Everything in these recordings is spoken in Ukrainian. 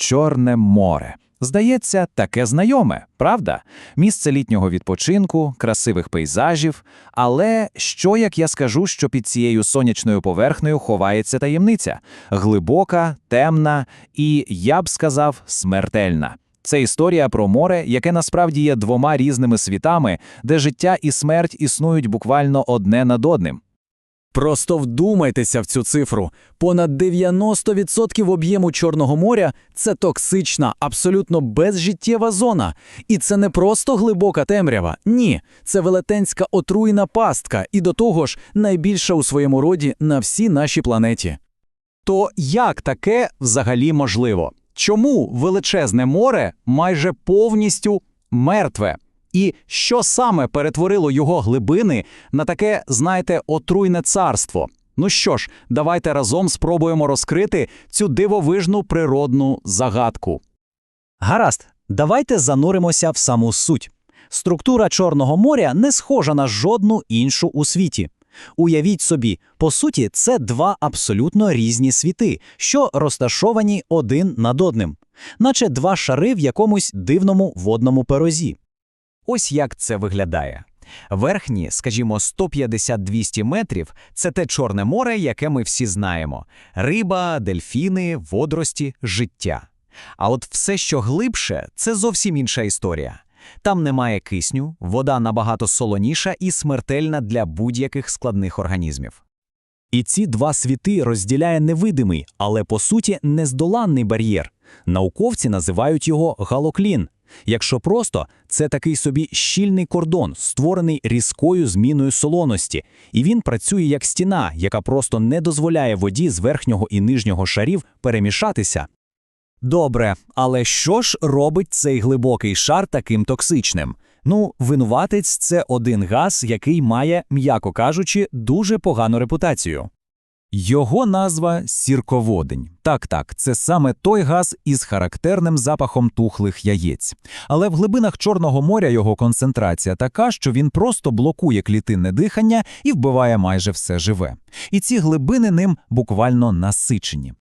Чорне море. Здається, таке знайоме, правда? Місце літнього відпочинку, красивих пейзажів. Але що як я скажу, що під цією сонячною поверхнею ховається таємниця глибока, темна і, я б сказав, смертельна. Це історія про море, яке насправді є двома різними світами, де життя і смерть існують буквально одне над одним. Просто вдумайтеся в цю цифру. Понад 90% об'єму Чорного моря це токсична, абсолютно безжиттєва зона. І це не просто глибока темрява. Ні, це велетенська отруйна пастка, і до того ж найбільша у своєму роді на всій нашій планеті. То як таке взагалі можливо? Чому величезне море майже повністю мертве? І що саме перетворило його глибини на таке, знаєте, отруйне царство? Ну що ж, давайте разом спробуємо розкрити цю дивовижну природну загадку. Гаразд, давайте зануримося в саму суть. Структура Чорного моря не схожа на жодну іншу у світі. Уявіть собі, по суті, це два абсолютно різні світи, що розташовані один над одним, наче два шари в якомусь дивному водному перозі. Ось як це виглядає. Верхні, скажімо, 150-200 метрів це те Чорне море, яке ми всі знаємо: риба, дельфіни, водорості, життя. А от все, що глибше, це зовсім інша історія. Там немає кисню, вода набагато солоніша і смертельна для будь-яких складних організмів. І ці два світи розділяє невидимий, але по суті нездоланний бар'єр. Науковці називають його галоклін. Якщо просто, це такий собі щільний кордон, створений різкою зміною солоності, і він працює як стіна, яка просто не дозволяє воді з верхнього і нижнього шарів перемішатися. Добре, але що ж робить цей глибокий шар таким токсичним? Ну, винуватець це один газ, який має, м'яко кажучи, дуже погану репутацію. Його назва сірководень. Так, так, це саме той газ із характерним запахом тухлих яєць. Але в глибинах Чорного моря його концентрація така, що він просто блокує клітинне дихання і вбиває майже все живе. І ці глибини ним буквально насичені.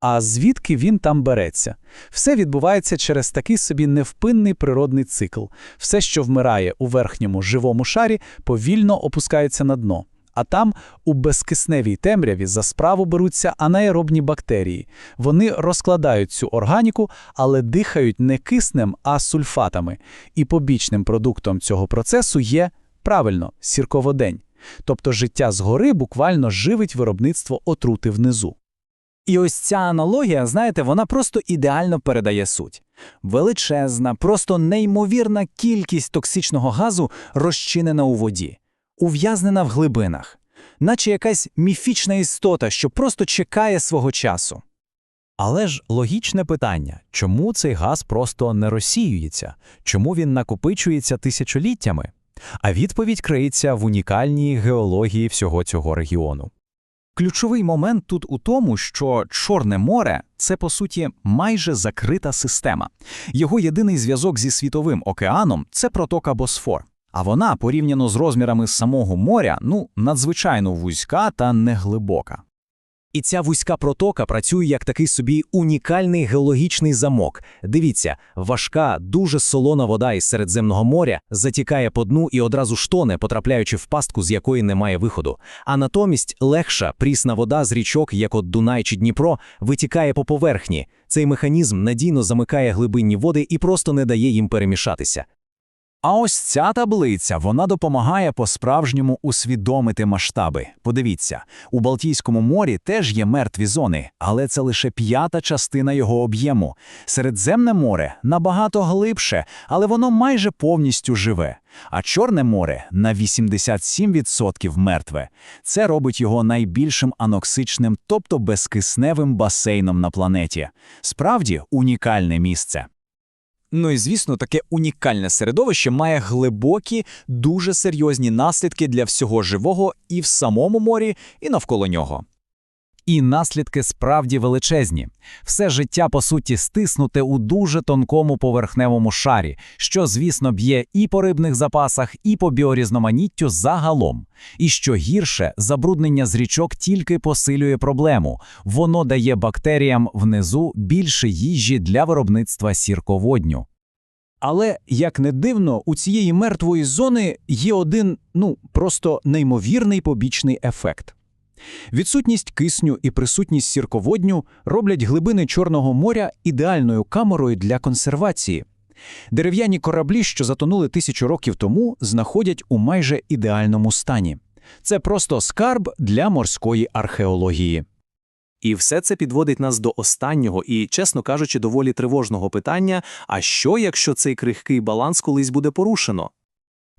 А звідки він там береться? Все відбувається через такий собі невпинний природний цикл. Все, що вмирає у верхньому живому шарі, повільно опускається на дно. А там, у безкисневій темряві, за справу беруться анаеробні бактерії. Вони розкладають цю органіку, але дихають не киснем, а сульфатами. І побічним продуктом цього процесу є, правильно, сірководень. Тобто життя згори буквально живить виробництво отрути внизу. І ось ця аналогія, знаєте, вона просто ідеально передає суть. Величезна, просто неймовірна кількість токсичного газу розчинена у воді, ув'язнена в глибинах, наче якась міфічна істота, що просто чекає свого часу. Але ж логічне питання, чому цей газ просто не розсіюється? Чому він накопичується тисячоліттями? А відповідь криється в унікальній геології всього цього регіону. Ключовий момент тут у тому, що Чорне море це по суті майже закрита система. Його єдиний зв'язок зі світовим океаном це протока Босфор. А вона, порівняно з розмірами самого моря, ну надзвичайно вузька та неглибока. І ця вузька протока працює як такий собі унікальний геологічний замок. Дивіться, важка, дуже солона вода із Середземного моря затікає по дну і одразу штоне, потрапляючи в пастку, з якої немає виходу. А натомість легша, прісна вода з річок, як от Дунай чи Дніпро, витікає по поверхні. Цей механізм надійно замикає глибинні води і просто не дає їм перемішатися. А ось ця таблиця вона допомагає по-справжньому усвідомити масштаби. Подивіться, у Балтійському морі теж є мертві зони, але це лише п'ята частина його об'єму. Середземне море набагато глибше, але воно майже повністю живе. А Чорне море на 87% мертве. Це робить його найбільшим аноксичним, тобто безкисневим басейном на планеті. Справді унікальне місце. Ну і звісно, таке унікальне середовище має глибокі, дуже серйозні наслідки для всього живого і в самому морі, і навколо нього. І наслідки справді величезні. Все життя, по суті, стиснуте у дуже тонкому поверхневому шарі, що, звісно, б'є і по рибних запасах, і по біорізноманіттю загалом. І що гірше, забруднення з річок тільки посилює проблему. Воно дає бактеріям внизу більше їжі для виробництва сірководню. Але, як не дивно, у цієї мертвої зони є один, ну, просто неймовірний побічний ефект. Відсутність кисню і присутність сірководню роблять глибини Чорного моря ідеальною камерою для консервації. Дерев'яні кораблі, що затонули тисячу років тому, знаходять у майже ідеальному стані. Це просто скарб для морської археології. І все це підводить нас до останнього і, чесно кажучи, доволі тривожного питання: а що, якщо цей крихкий баланс колись буде порушено?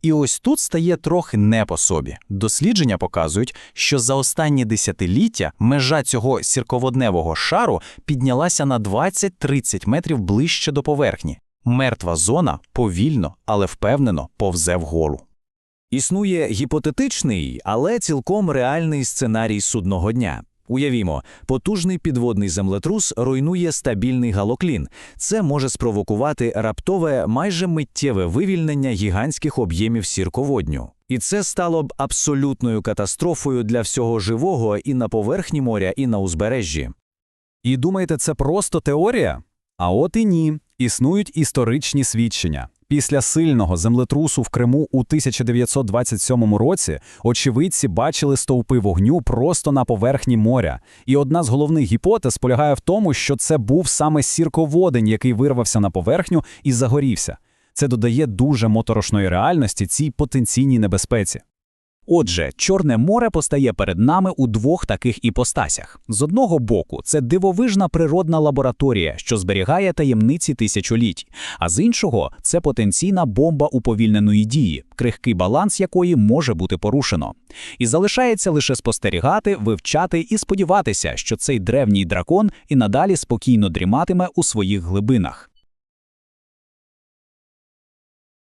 І ось тут стає трохи не по собі. Дослідження показують, що за останні десятиліття межа цього сірководневого шару піднялася на 20-30 метрів ближче до поверхні. Мертва зона повільно, але впевнено повзе вгору. Існує гіпотетичний, але цілком реальний сценарій судного дня. Уявімо, потужний підводний землетрус руйнує стабільний галоклін. Це може спровокувати раптове, майже миттєве вивільнення гігантських об'ємів сірководню. І це стало б абсолютною катастрофою для всього живого і на поверхні моря, і на узбережжі. І думаєте, це просто теорія? А от і ні. Існують історичні свідчення. Після сильного землетрусу в Криму у 1927 році очевидці бачили стовпи вогню просто на поверхні моря. І одна з головних гіпотез полягає в тому, що це був саме сірководень, який вирвався на поверхню і загорівся. Це додає дуже моторошної реальності цій потенційній небезпеці. Отже, Чорне море постає перед нами у двох таких іпостасях. З одного боку, це дивовижна природна лабораторія, що зберігає таємниці тисячоліть, а з іншого це потенційна бомба уповільненої дії, крихкий баланс якої може бути порушено. І залишається лише спостерігати, вивчати і сподіватися, що цей древній дракон і надалі спокійно дріматиме у своїх глибинах.